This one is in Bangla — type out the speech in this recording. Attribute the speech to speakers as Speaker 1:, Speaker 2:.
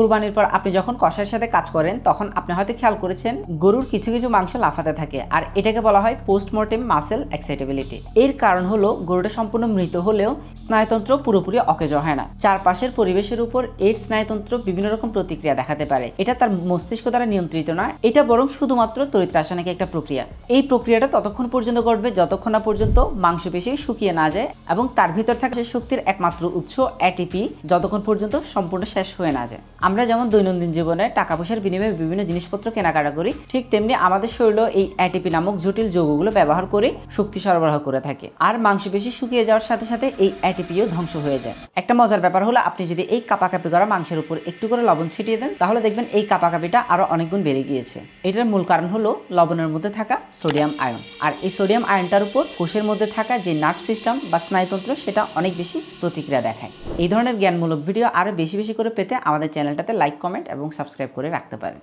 Speaker 1: কুরবানির পর আপনি যখন কষাইয়ের সাথে কাজ করেন, তখন আপনি হয়তো খেয়াল করেছেন, গরুর কিছু কিছু মাংস লাফাতে থাকে। আর এটাকে বলা হয় পোস্টমর্টেম মাসেল এক্সাইটেবিলিটি। এর কারণ হলো, গরুটা সম্পূর্ণ মৃত হলেও স্নায়ুতন্ত্র পুরোপুরি অকেজ হয় না। চারপাশের পরিবেশের উপর এর স্নায়ুতন্ত্র বিভিন্ন রকম প্রতিক্রিয়া দেখাতে পারে। এটা তার মস্তিষ্ক দ্বারা নিয়ন্ত্রিত নয়, এটা বরং শুধুমাত্র তড়িৎ রাসায়নিক একটা প্রক্রিয়া। এই প্রক্রিয়াটা ততক্ষণ পর্যন্ত ঘটবে, যতক্ষণ না পর্যন্ত মাংসপেশি শুকিয়ে না যায় এবং তার ভিতর থাকা শক্তির একমাত্র উৎস অ্যাটিপি যতক্ষণ পর্যন্ত সম্পূর্ণ শেষ হয়ে না যায়। আমরা যেমন দৈনন্দিন জীবনে টাকা পয়সার বিনিময়ে বিভিন্ন জিনিসপত্র কেনাকাটা করি, ঠিক তেমনি আমাদের শরীরেও এই অ্যাটিপি নামক জটিল যৌগগুলো ব্যবহার করে শক্তি সরবরাহ করে থাকে। আর মাংসপেশি শুকিয়ে যাওয়ার সাথে সাথে এই অ্যাটিপিও ধ্বংস হয়ে যায়। একটা মজার ব্যাপার হলো, আপনি যদি এই কাপাকাপি করা মাংসের উপর একটু করে লবণ ছিটিয়ে দেন, তাহলে দেখবেন এই কাপাকাপিটা আরও অনেক গুণ বেড়ে গিয়েছে। এটার মূল কারণ হলো, লবণের মধ্যে থাকা সোডিয়াম আয়ন। আর এই সোডিয়াম আয়নটার উপর কোষের মধ্যে থাকা যে নার্ভ সিস্টেম বা স্নায়ুতন্ত্র, সেটা অনেক বেশি প্রতিক্রিয়া দেখায়। এই ধরনের জ্ঞানমূলক ভিডিও আরও বেশি বেশি করে পেতে আমাদের চ্যানেলটাতে লাইক কমেন্ট এবং সাবস্ক্রাইব করে রাখতে পারেন।